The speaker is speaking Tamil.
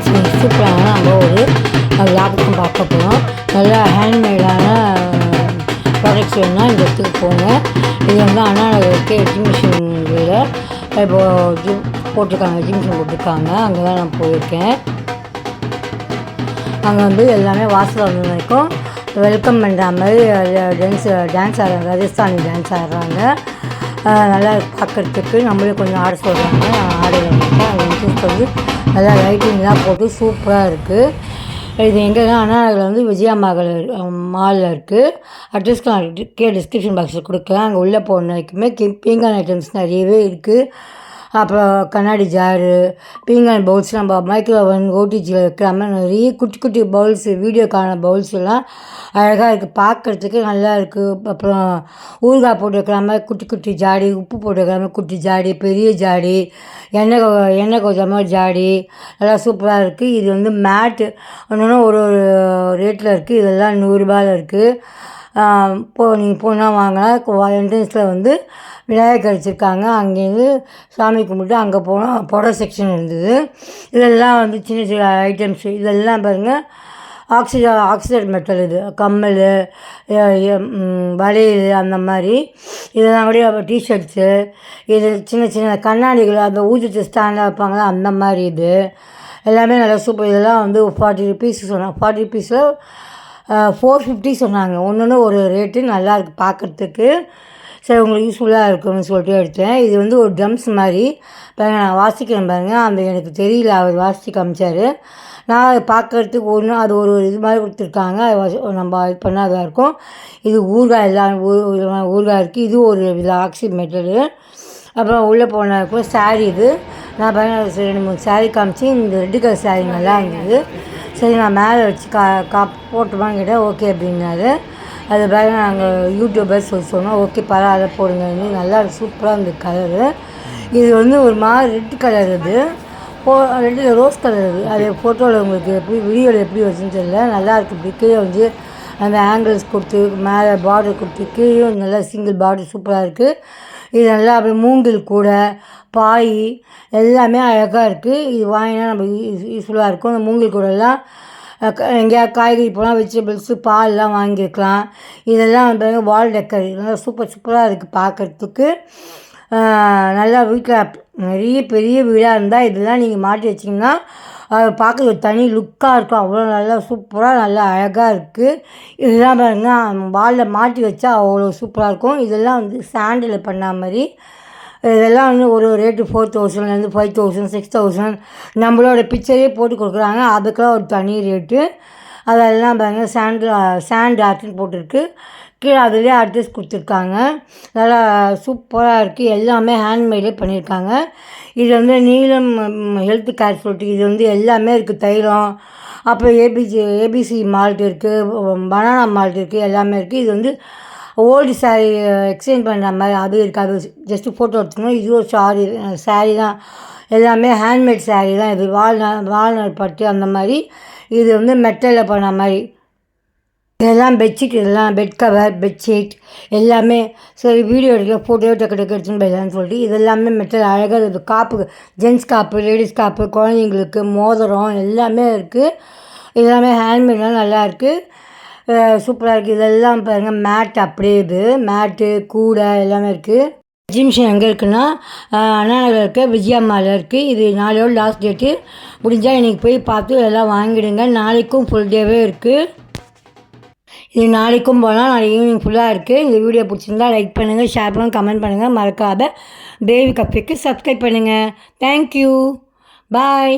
ஃப்ரெண்ட்ஸ் சூப்பரான நம்ம ஒரு லாபக்கம் பார்க்க போகிறோம் நல்லா ஹேண்ட்மேடான ப்ராடக்ட்ஸ் வேணும்னா இந்த இடத்துக்கு போங்க. இது வந்து அண்ணா நகருக்கு எக்ஸிபிஷனில் இப்போது ஜிம் போட்டிருக்காங்க எக்ஸிபிஷன் போட்டிருக்காங்க. அங்கே தான் நான் போயிருக்கேன். அங்கே வந்து எல்லாமே வாசல் வந்து வரைக்கும் வெல்கம் பண்ணுற மாதிரி டான்ஸ் டான்ஸ் ஆடுறாங்க ராஜஸ்தானி டான்ஸ் ஆடுறாங்க. நல்லா பார்க்குறதுக்கு நம்மளே கொஞ்சம் ஆட சொல்கிறாங்க ஆடையில் அங்கே இன்ட்ரெஸ்ட் வந்து நல்லா லைட்டிங்லாம் போட்டு சூப்பராக இருக்குது இது எங்கன்னா ஆனால் அதில் வந்து விஜயா மகள் மாலில் இருக்குது அட்ரஸ் நான் கே டிஸ்கிரிப்ஷன் பாக்ஸில் கொடுக்கலாம். அங்கே உள்ளே போன வரைக்குமே பீங்கான் ஐட்டம்ஸ் நிறையவே இருக்குது அப்புறம் கண்ணாடி ஜாரு பீங்கான் பவுல்ஸ் நம்ம மைக்ரோவன் ஓடிஜியில் இருக்கிற மாதிரி நிறைய குட்டி குட்டி பவுல்ஸ் வீடியோக்கான பவுல்ஸ் எல்லாம் அழகாக இருக்குது பார்க்குறதுக்கு நல்லா இருக்குது அப்புறம் ஊறுகாய் போட்டு வைக்கிற மாதிரி குட்டி குட்டி ஜாடி உப்பு போட்டு வைக்கிற மாதிரி குட்டி ஜாடி பெரிய ஜாடி எண்ணெய் எண்ணெய் கொஞ்ச மாதிரி ஜாடி நல்லா சூப்பராக இருக்குது இது வந்து மேட்டு ஒன்று ஒரு ஒரு ரேட்டில் இருக்குது இதெல்லாம் நூறுரூபாயில் இருக்குது போ நீங்கள் போனால் வாங்கினா என்ட்ரன்ஸில் வந்து விநாயகர் வச்சுருக்காங்க அங்கேருந்து சாமி கும்பிட்டு அங்கே போனால் புடவை செக்ஷன் இருந்தது. இதெல்லாம் வந்து சின்ன சின்ன ஐட்டம்ஸ் இதெல்லாம் பாருங்கள் ஆக்சிஜன் ஆக்சிஜன் மெட்டல் இது. கம்மல் வளையல் அந்த மாதிரி. இதெல்லாம் கூட டிஷர்ட்ஸு இது சின்ன சின்ன கண்ணாடிகள் அந்த ஊதிட்டு ஸ்டாண்டாக வைப்பாங்களா அந்த மாதிரி இது. எல்லாமே நல்லா சூப்பர் இதெல்லாம் வந்து ஃபார்ட்டி ருபீஸ் சொன்னாங்க. ஃபார்ட்டி ருபீஸில் ஃபோர் ஃபிஃப்டி சொன்னாங்க. ஒன்று ஒன்று ஒரு ரேட்டு நல்லா இருக்குது பார்க்குறதுக்கு சரி உங்களுக்கு யூஸ்ஃபுல்லாக இருக்கும்னு சொல்லிட்டு எடுத்தேன். இது வந்து ஒரு ட்ரம்ஸ் மாதிரி. பாருங்க நான் வாசிக்கிறேன் பாருங்கள் அந்த எனக்கு தெரியல அவர் வாசித்து காமிச்சார். நான் அதை ஒன்று அது ஒரு இது மாதிரி கொடுத்துருக்காங்க. அது நம்ம இது பண்ணாதான் இருக்கும். இது ஊறுகாய் எல்லாம் ஊறுகாய் இருக்குது இது ஒரு இதில் ஆக்சிமேட்டடு அப்புறம் உள்ளே போனதுக்கு saree இது. நான் பாருங்கள் ரெண்டு மூணு saree காமிச்சு இந்த ரெட்டு கலர் saree நல்லா இருந்தது. சரி நான் மேலே வச்சு கா கா போட்டுமான்னு கேட்டேன் ஓகே அப்படின்னாரு. அது பிறகு நாங்கள் யூடியூபர் சொல்லி சொன்னோம் ஓகே பரவாயில்ல போடுங்க. நல்லா சூப்பராக இருந்தது கலரு இது வந்து ஒரு மாதிரி ரெட் கலர் இது. போ ரெட்டு ரோஸ் கலர் இது. அது ஃபோட்டோவில் உங்களுக்கு எப்படி வீடியோவில் எப்படி வச்சுன்னு தெரியல. நல்லா இருக்குது இப்படி கீழே வந்து அந்த ஆங்கிள்ஸ் கொடுத்து மேலே பார்டர் கொடுத்து கீழே நல்லா சிங்கிள் பார்டர் சூப்பராக இருக்குது இது நல்லா அப்படியே மூங்கில் கூட பாய் எல்லாமே அழகாக இருக்குது இது வாங்கினா நம்ம யூஸ்ஃபுல்லாக இருக்கும். அந்த மூங்கில் கூடெல்லாம் எங்கேயா காய்கறி போகலாம் வெஜிடபிள்ஸு பால்லாம் வாங்கிக்கலாம் இதெல்லாம் வந்து வால் டெக்கர் இதெல்லாம் சூப்பர் சூப்பராக இருக்குது பார்க்குறதுக்கு நல்லா வீட்டில் நிறைய பெரிய வீடாக இருந்தால் இதெல்லாம் நீங்கள் மாட்டி வச்சிங்கன்னா அது பார்க்க ஒரு தனி லுக்காக இருக்கும். அவ்வளோ நல்லா சூப்பராக நல்லா அழகாக இருக்குது இதெல்லாம் பாருங்க வாலில் மாட்டி வச்சா அவ்வளோ சூப்பராக இருக்கும். இதெல்லாம் வந்து சாண்டில் பண்ண மாதிரி. இதெல்லாம் வந்து ஒரு ரேட்டு ஃபோர் தௌசண்ட்லேருந்து ஃபைவ் தௌசண்ட் சிக்ஸ் தௌசண்ட் நம்மளோட பிக்சரே போட்டு கொடுக்குறாங்க. அதுக்கெல்லாம் ஒரு தனி ரேட்டு அதெல்லாம் பாருங்கள் சாண்ட் சாண்ட் ஆர்ட்னு போட்டிருக்கு. கீழே அதுலேயே அட்ரஸ் கொடுத்துருக்காங்க. நல்லா சூப்பராக இருக்குது எல்லாமே ஹேண்ட்மேடே பண்ணியிருக்காங்க இது வந்து நீலம் ஹெல்த் கேர் சொல்லிட்டு இது வந்து எல்லாமே இருக்குது தைலம் அப்புறம் ஏபிசி ஏபிசி மால்ட் இருக்குது பனானா மால்ட் இருக்குது எல்லாமே இருக்குது இது வந்து ஓல்டு சாரீ எக்ஸ்சேஞ்ச் பண்ணுற மாதிரி அது இருக்குது அது ஜஸ்ட்டு ஃபோட்டோ எடுத்துக்கணும் இது ஒரு சாரி சாரீ தான். எல்லாமே ஹேண்ட்மேட் சாரீ தான். இது வால்நட் வால்நாள் பட்டு அந்த மாதிரி இது வந்து மெட்டலில் போன மாதிரி. இதெல்லாம் பெட்ஷீட் இதெல்லாம் பெட் கவர் பெட்ஷீட் எல்லாமே. சரி வீடியோ எடுக்க ஃபோட்டோ டக்கு டக்கு எடுத்துன்னு போயிடலான்னு சொல்லிட்டு இதெல்லாமே மெட்டல் அழகாக இருக்குது. காப்பு ஜென்ஸ் காப்பு லேடிஸ் காப்பு குழந்தைங்களுக்கு மோதிரம் எல்லாமே இருக்குது எல்லாமே ஹேண்ட்மேட்லாம் நல்லா இருக்குது சூப்பராக இருக்குது இதெல்லாம் பாருங்கள் மேட் அப்படியே இது. மேட்டு கூடை எல்லாமே இருக்குது எக்ஸிபிஷன் எங்கே இருக்குன்னா அண்ணாநகர் இருக்க விஜயா மாலில் இருக்குது இது நாளையோடு லாஸ்ட் டேட்டு முடிஞ்சால் இன்றைக்கி போய் பார்த்து எல்லாம் வாங்கிடுங்க. நாளைக்கும் ஃபுல் டேவே இருக்குது இது நாளைக்கும் போகலாம் நாளைக்கு ஈவினிங் ஃபுல்லாக இருக்குது இந்த வீடியோ பிடிச்சிருந்தா லைக் பண்ணுங்கள் ஷேர் பண்ணுங்கள் கமெண்ட் பண்ணுங்கள் மறக்காத பேபி கஃபேக்கு சப்ஸ்கிரைப் பண்ணுங்கள் தேங்க்யூ பாய்